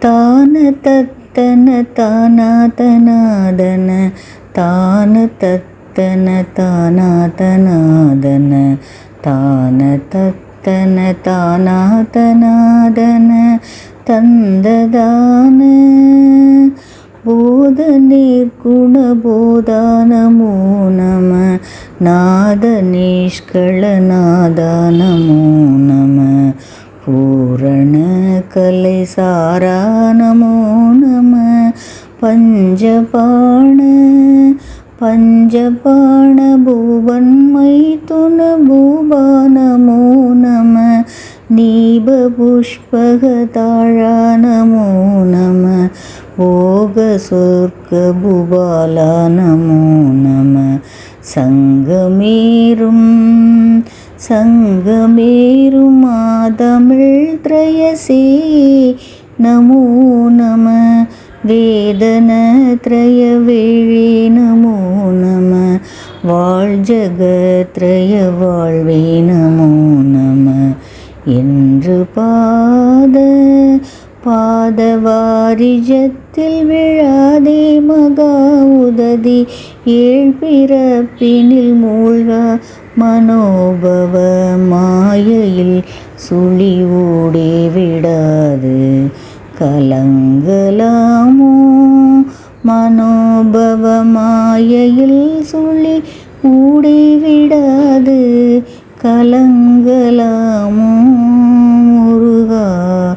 தான தத்தன தானாதனாதன. தான தத்தன தானாதனாதன. தான தத்தன தானாதனாதன. தந்ததான. போத நிர்குண போதானமோ நம நாத நிஷ்கள நாதானமோ நம பூரண கலை சாரா நமோ நம பஞ்சபாண பஞ்சபாண பூவன்மை துண பூபா நமோ நம நீபபுஷ்பகதாழா நமோ நம போக சொர்க்க புபாலா நமோ நம சங்கமேரும் சங்கமேரும் திரயசே நமோ நம. வேதன திரய வேழே நமோ நம. வாழ் ஜகத்ரய வாழ்வே நமோ நம. என்று பாத பாத வாரிஜத்தில் விழாதே மகா உததி. ஏழ் பிறப்பினில் மூழ்க மனோபவ மாயையில் சுழி ஓடே விடாது. கலங்கலாமோ? மனோபவ மாயையில் சுழி ஊடி விடாது. கலங்கலாமோ? முருகா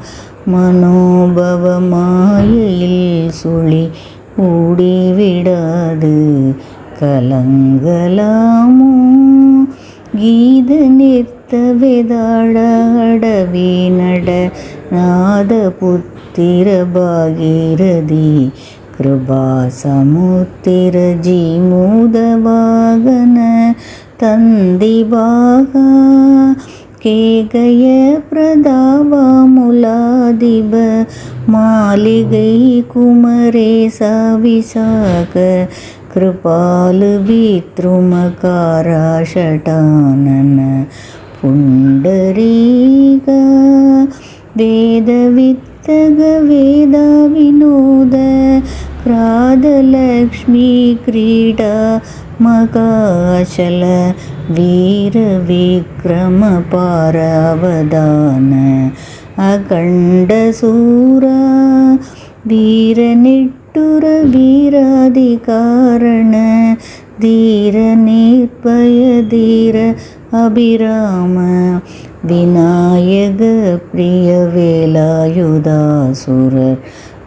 மனோபவ மாயையில் சுழி ஊடி விடாது. கலங்கலாமோ? கீதனே डवि नड नादपुत्र भगिरदि कृपा समुद्र जीमुदन्दिताभामुलादिप मालिगि कुमरे सविशाख कृपालितमकारा शटानन पुण्डरीक वेदवित्तग वेदा विनोद क्रादलक्ष्मी क्रीडा मकाचल वीरविक्रमपारावदान अखण्डसूरा वीरनिट् ुर वीरादिकारण धीर निर्भय அபிராம விநாயக பிரிய வேலாயுதாசுரர்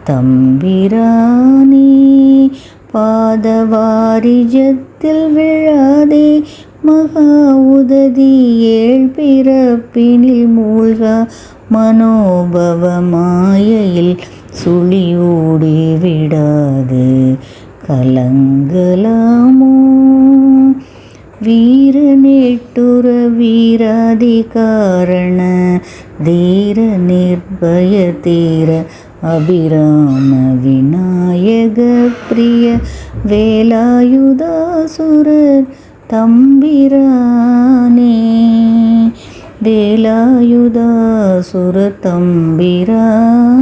தம்பிரானே பாதவாரிஜத்தில் விழாதே மகா உததி ஏழ் பிறப்பினில் மூழ்க மனோபவ மாயையில் சுழியூடி விடாது கலங்கலாமோ வீரனே நெட்டுர வீராதிகாரண தீர நிர்பய தீர அபிராம விநாயக பிரிய வேலாயுதாசுரர் தம்பிரானே. வேலாயுதாசுர தம்பிரானே